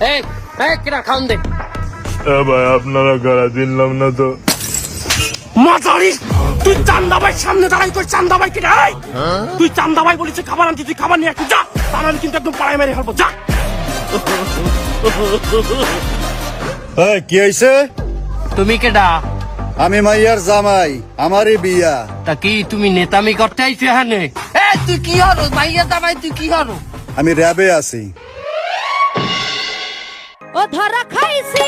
এই এই কিরা দে। এ ভাই আপনারা গাড়া দিলাম না তো। মাতারি তুই চান্দা ভাই সামনে দাঁড়াই তোর চান্দা কিনা এই তুই চান্দা ভাই বলেছে খাবার আনতে তুই খাবার নিয়ে যা। তাহলে কিন্তু একদম পাড়ায় মেরে ফেলব যা। এই, কি হয়েছে তুমি কেডা? আমি মাইয়ার জামাই আমারই বিয়া। তা কি তুমি নেতামি করতে আইছো এখানে? এ তুই কি হরো ভাইয়া দাবাই তুই কি হরো আমি র্যাবে আছি। ও ধরা খাইছি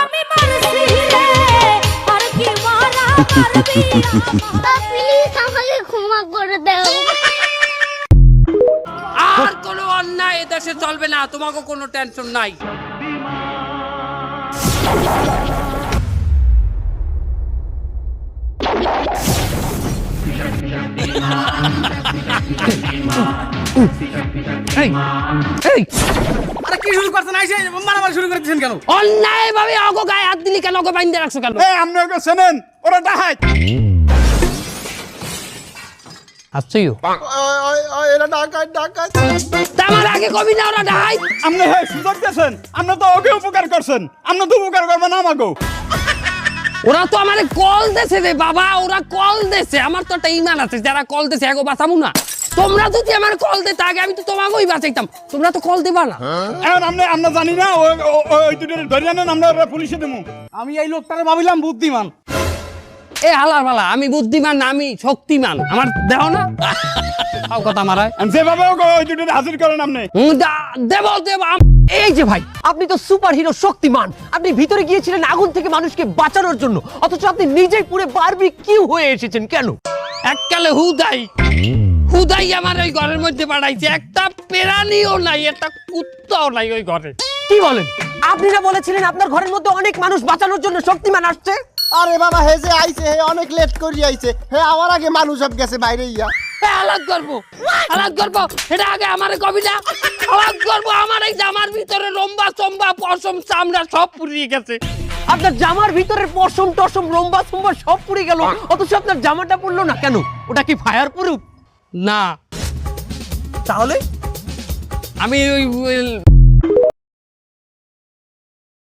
আমি মারছি রে। আর কি মারা মারবি প্লিজ আমাকে ক্ষমা করে দাও। আর কোনো অন্যায় এদেশে চলবে না তোমাকে কোনো টেনশন নাই। আরে কি শুরু করছেন? আইসে মারামারি শুরু করে দিচ্ছেন কেন? অন্যায় ভাবে অগো গায়ে হাত দিলি কেন? ওকে বাইন্দে রাখছো কেন? এই আপনি ওকে ওরা এরা আগে কবি না ওরা আপনি সুযোগ দিয়েছেন। আপনি তো ওকে উপকার করছেন। আপনি তো উপকার করবেন আমাকেও। ওরা তো আমারে কল দেছে রে বাবা ওরা কল দেছে আমার তো একটা ইমান আছে যারা কল দেছে এগো বাঁচাবো না। তোমরা যদি আমার কল দিতে আগে আমি তো তোমাকেই বাঁচাইতাম। তোমরা তো কল দিবা না। এখন আপনি আমরা জানি না ওই দুটো ধরে আনেন আমরা পুলিশে দেবো। আমি এই লোকটারে ভাবিলাম বুদ্ধিমান। এ হালার ভালা আমি বুদ্ধিমান না আমি শক্তিমান। আমার দেহ না? তাও কথা মারায়। আমি যেভাবে ওই দুটো হাজির করেন আপনি। দেব দেব এই যে ভাই আপনি তো সুপার হিরো শক্তিমান। আপনি ভিতরে গিয়েছিলেন আগুন থেকে মানুষকে বাঁচানোর জন্য। অথচ আপনি নিজেই পুরো বারবি কিউ হয়ে এসেছেন কেন? এককালে হুদাই হুদাই আমার ওই ঘরের মধ্যে পাঠাইছে একটা পেরানিও নাই একটা কুত্তাও নাই ওই ঘরে। কি বলেন? আপনি না বলেছিলেন আপনার ঘরের মধ্যে অনেক মানুষ বাঁচানোর জন্য শক্তিমান আসছে। আরে বাবা হে যে আইছে হে অনেক লেট করি আইছে। হে আমার আগে মানুষ সব গেছে বাইরে ইয়া। এ, আলাদ করব আলাদ করব এটা আগে আমার কবি না। আলাদ করব আমার এই জামার ভিতরে লম্বা চম্বা পশম চামড়া সব পুড়িয়ে গেছে। আপনার জামার ভিতরে পশম টসম লম্বা চম্বা সব পুড়ে গেল। অথচ আপনার জামাটা পড়ল না কেন? ওটা কি ফায়ার প্রুফ না। তাহলে? আমি ওই